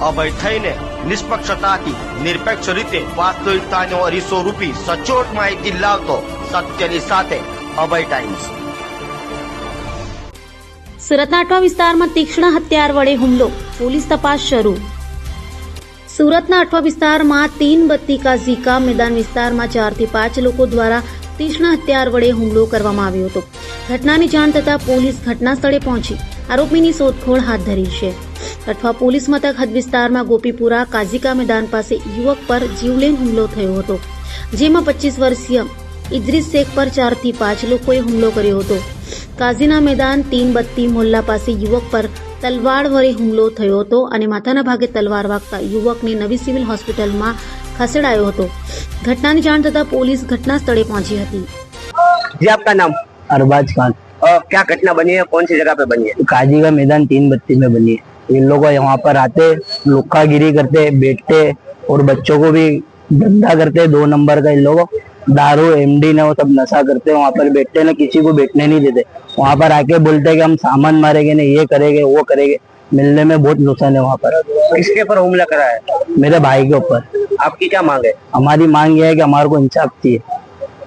અભય થઈને નિષ્પક્ષતાથી, નિરપેક્ષ રીતે વાસ્તવિકતાનો અરીસો રૂપી સચોટ માહિતી લાવતો સત્યની સાથે અભય ટાઈમ્સ. સુરતના અટવા વિસ્તારમાં તીક્ષ્ણ હથિયાર વડે હુમલો, પોલીસ તપાસ શરૂ. સુરતના અઠવા વિસ્તારમાં તીન બત્તી કા ઝીકા મેદાન વિસ્તારમાં ચારથી પાંચ લોકો દ્વારા તીક્ષ્ણ હથિયાર વડે હુમલો કરવામાં આવ્યો હતો. ઘટનાની જાણ થતાં પોલીસ ઘટના સ્થળે પહોંચી. આરોપીની શોધખોળ હાથ ધરી છે. અઠવા પોલીસ મથક હદ વિસ્તારમાં ગોપીપુરા કાઝીકા મેદાન પાસે યુવક પર જીવલેણ હુમલો થયો હતો જેમાં પચીસ વર્ષીય ઇદ્રીસ શેખ પર ચારથી પાંચ લોકોએ હુમલો કર્યો હતો. કાઝીના મેદાન તીન બત્તી મોહલ્લા પાસે યુવક પર તલવાર વડે હુમલો થયો હતો અને માથાના ભાગે તલવાર વાગતા યુવકને નવી સિવિલ હોસ્પિટલમાં ખસેડાયો હતો. ઘટનાની જાણ થતા પોલીસ ઘટના સ્થળે પહોંચી હતી. જી આપકા નામ? અરબાજ ખાન. ક્યાં ઘટના બની હૈ? સી જગહ પે બની કાજીગા મેદાન તીન બત્તી મેં બની इन लोग यहाँ पर आते लुक्का गिरी करते बैठते और बच्चों को भी धंधा करते दो नंबर का इन लोग दारू एमडी ने वो सब नशा करते वहाँ पर बैठते ना किसी को बैठने नहीं देते। वहाँ पर आके बोलते कि हम सामान मारेंगे ना ये करेंगे वो करेंगे मिलने में बहुत नुकसान है वहाँ पर। किसके ऊपर हमला करा है? मेरे भाई के ऊपर। आपकी क्या मांग है? हमारी मांग ये है कि हमारे को इंसाफ चाहिए।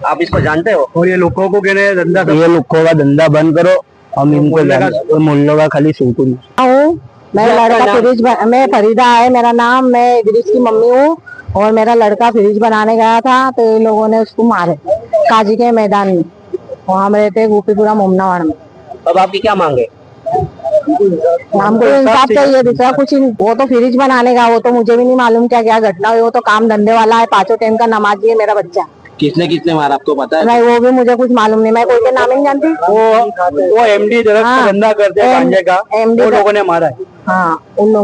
आप इसको जानते हो? और ये लोगों को कहने धंधा ये लोगों का धंधा बंद करो हम इनको मुल्लों का खाली सुकून हूँ मैं लड़का फ्रिज बन- मैं फरीदा है मेरा नाम मैं इद्रिस की मम्मी हूँ और मेरा लड़का फ्रिज बनाने गया था तो इन लोगों ने उसको मारे काजी के मैदान में। वहाँ हम रहते हैं गोपीपुरा मोमनावाड़ में। अब आपकी क्या मांगे हमको इंसाफ चाहिए दूसरा कुछ। वो तो फ्रिज बनाने का वो तो मुझे भी नहीं मालूम क्या क्या घटना हुई वो तो काम धंधे वाला है पाँचों टाइम का नमाजी है मेरा बच्चा। किसने किसने मारा आपको पता है? नहीं वो भी मुझे कुछ मालूम नहीं मैं कोई के नाम नहीं जानती। वो वो एमडी हाँ, धंधा करते हैं का का- लोगों ने मारा है। か、女